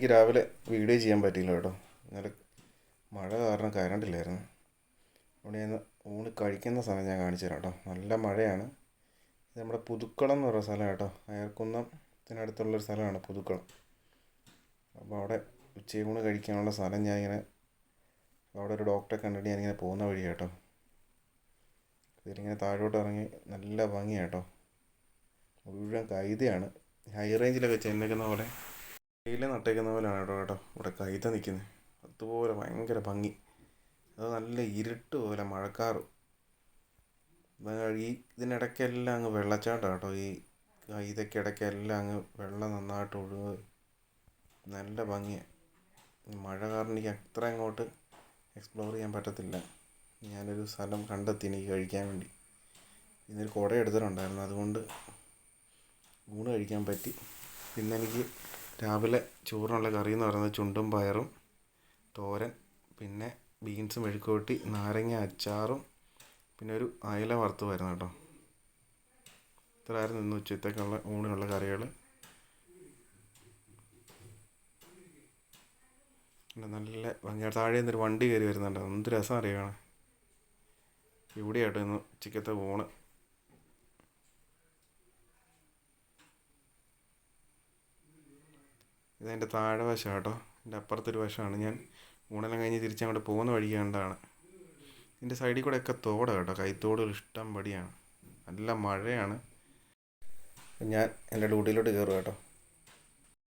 എനിക്ക് രാവിലെ വീഡിയോ ചെയ്യാൻ പറ്റിയില്ല കേട്ടോ. ഇന്നലെ മഴ കാരണം കരണ്ടില്ലായിരുന്നു അതുകൊണ്ട് ഞാൻ ഊണ് കഴിക്കുന്ന സമയം ഞാൻ കാണിച്ചു തരാം കേട്ടോ. നല്ല മഴയാണ്. ഇത് നമ്മുടെ പുതുക്കളം എന്ന് പറയുന്ന സ്ഥലം കേട്ടോ. അയർക്കുന്നത്തിനടുത്തുള്ളൊരു സ്ഥലമാണ് പുതുക്കളം. അപ്പോൾ അവിടെ ഉച്ചയൂണ് കഴിക്കാനുള്ള സ്ഥലം ഞാൻ ഇങ്ങനെ അവിടെ ഒരു ഡോക്ടറെ കണ്ടിട്ട് ഞാനിങ്ങനെ പോകുന്ന വഴി കേട്ടോ. ഇതിലിങ്ങനെ താഴോട്ട് ഇറങ്ങി നല്ല ഭംഗിയാട്ടോ മുഴുവൻ കൈതയാണ്. ഹൈ റേഞ്ചിലൊക്കെ ചെന്നേക്കുന്ന പോലെ വെയിൽ നട്ടേക്കുന്ന പോലെയാണ് കേട്ടോ കേട്ടോ. ഇവിടെ കൈത നിൽക്കുന്നത് അതുപോലെ ഭയങ്കര ഭംഗി. അത് നല്ല ഇരുട്ട് പോലെ മഴക്കാറ്. ഈ ഇതിനിടയ്ക്കെല്ലാം അങ്ങ് വെള്ളച്ചാട്ടം കേട്ടോ. ഈ കൈതയ്ക്കിടയ്ക്കെല്ലാം അങ്ങ് വെള്ളം നന്നായിട്ട് ഒഴുകുക. നല്ല ഭംഗിയാണ് മഴ കാരണം എനിക്ക് അത്ര അങ്ങോട്ട് എക്സ്പ്ലോർ ചെയ്യാൻ പറ്റത്തില്ല. ഞാനൊരു സ്ഥലം കണ്ടെത്തി എനിക്ക് കഴിക്കാൻ വേണ്ടി. ഇന്നൊരു കുട എടുത്തിട്ടുണ്ടായിരുന്നു. അതുകൊണ്ട് ഊണ് കഴിക്കാൻ പറ്റി. പിന്നെ എനിക്ക് രാവിലെ ചോറിനുള്ള കറി എന്ന് പറയുന്നത് ചുണ്ടും പയറും തോരൻ പിന്നെ ബീൻസ് മെഴുക്കുവരട്ടി നാരങ്ങ അച്ചാറും പിന്നെ ഒരു അയല വറുത്തുമായിരുന്നു കേട്ടോ. ഇത്രയായിരുന്നു ഇന്ന് ഉച്ചത്തേക്കുള്ള ഊണിനുള്ള കറികൾ നല്ല ഭംഗിയായിട്ട് താഴെ നിന്നൊരു വണ്ടി കയറി വരുന്നുണ്ട്. എന്ത് രസം അറിയണം ഇവിടെയാട്ടോ ഇന്ന് ഉച്ചക്കത്തെ ഊണ്. ഇതെന്റെ താഴെ വശം കേട്ടോ എന്റെ അപ്പുറത്തൊരു വശമാണ്. ഞാൻ ഊണെല്ലാം കഴിഞ്ഞ് തിരിച്ചങ്ങോട്ട് പോകുന്ന വഴി കണ്ടാണ്. ഇതിന്റെ സൈഡിൽ കൂടെ ഒക്കെ തോടാണ് കേട്ടോ. കൈത്തോടുകൾ ഇഷ്ടം പടിയാണ്. നല്ല മഴയാണ്. ഞാൻ എന്റെ ഡ്യൂട്ടിയിലോട്ട് കയറുക കേട്ടോ.